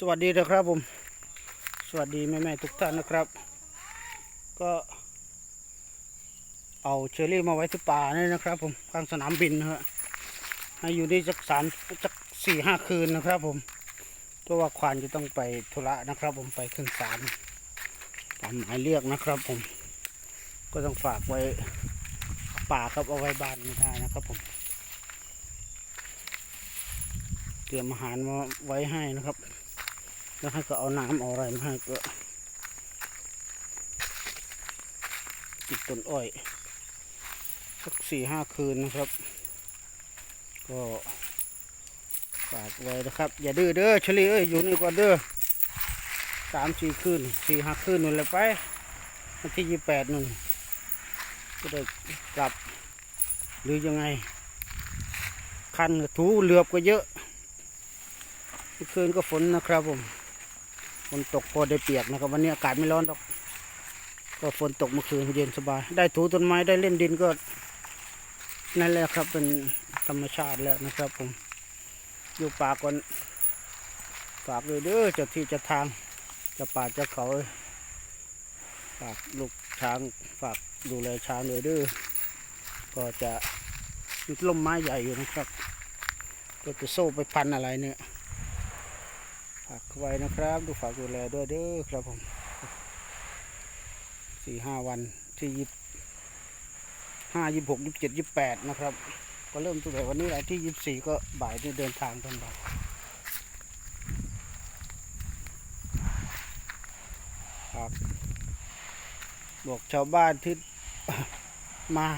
สวัสดีนะครับผม สวัสดีแม่ๆทุกท่านนะครับ ก็เอาเชอรี่มาไว้ที่ป่านี่นะครับผมข้างสนามบินนะฮะให้อยู่นี่สักสามสักสี่ห้าคืนนะครับผมเพราะว่าควานจะต้องไปธุระนะครับ ผมไปขึ้นศาลตามหมายเรียกนะครับ ผม ก็ต้องฝากไว้ป่าครับเอาไว้บ้านไม่ได้นะครับผม เตรียมอาหารมาไว้ให้นะครับ แล้วให้ก็เอาน้ำเอาอะไรมาให้ก็ติดต้นอ้อยสักสี่ห้าคืนนะครับ ก็ฝากไว้นะครับ อย่าดื้อเด้อเฉลี่ยเอ้ยอยู่นี่ก่อนเด้อสามสี่คืนสี่ห้าคืนนู่นเลยไปวันที่ยี่แปดนู่นก็ได้กลับ หรือยังไง คันถูเหลือบก็เยอะเมื่อคืนก็ฝนนะครับผม ฝนตกพอได้เปียกนะครับ วันนี้อากาศไม่ร้อนหรอก ก็ฝนตกเมื่อคืนเย็นสบาย ได้ถูต้นไม้ได้เล่นดินก็นั่นแหละครับเป็นธรรมชาติแล้วนะครับ ผม อยู่ป่าก่อนฝากเลยเด้อจ้าที่จะทางจะป่าจะเขาฝากลูกช้างฝากดูแลช้างเลยเด้อก็จะมีล่มไม้ใหญ่อยู่นะครับก็จะโซ่ไปพันอะไรเนี่ย ฝากไว้นะครับ ดูฝากดูแลด้วยเด้อครับผมสี่ห้าวันที่ยี่ห้ายี่หกยี่เจ็ดยี่แปดนะครับ ก็เริ่มตั้งแต่วันนี้แหละที่ยี่สี่ก็บ่ายนี่เดินทางตอนบ่ายฝากบอกชาวบ้านที่มา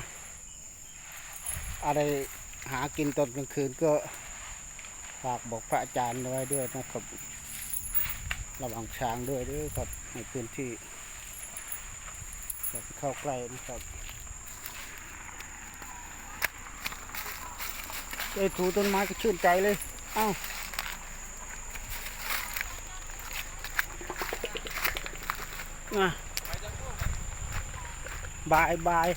อะไรหากินตอนกลางคืนก็ฝากบอกพระอาจารย์ไว้ด้วยนะครับ ระวังช้างด้วยด้วยครับในพื้นที่อย่าไปเข้าใกล้นะครับได้ถูต้นไม้ก็ชื่นใจเลย เอ้ามาบายบาย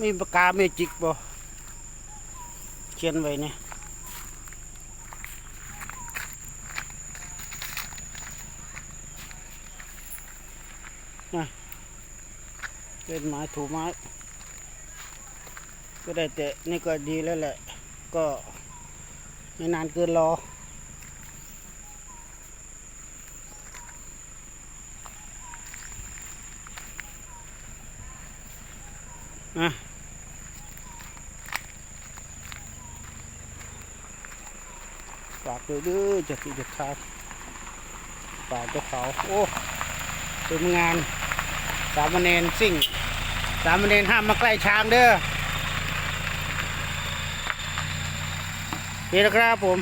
มีปากกาเมจิกบ่เขียนไว้เนี่ยนะเล่นไม้ถูไม้ ก็ได้แต่นี่ก็ดีแล้วแหละ ก็ไม่นานเกินรอ อะฝากด้วยเด้อจะที่จะทางป่าเจ้าเขาโอ้เป็นงาน สามเณรซิ่ง สามเณรห้ามมาใกล้ช้างเด้อนี่นะครับผม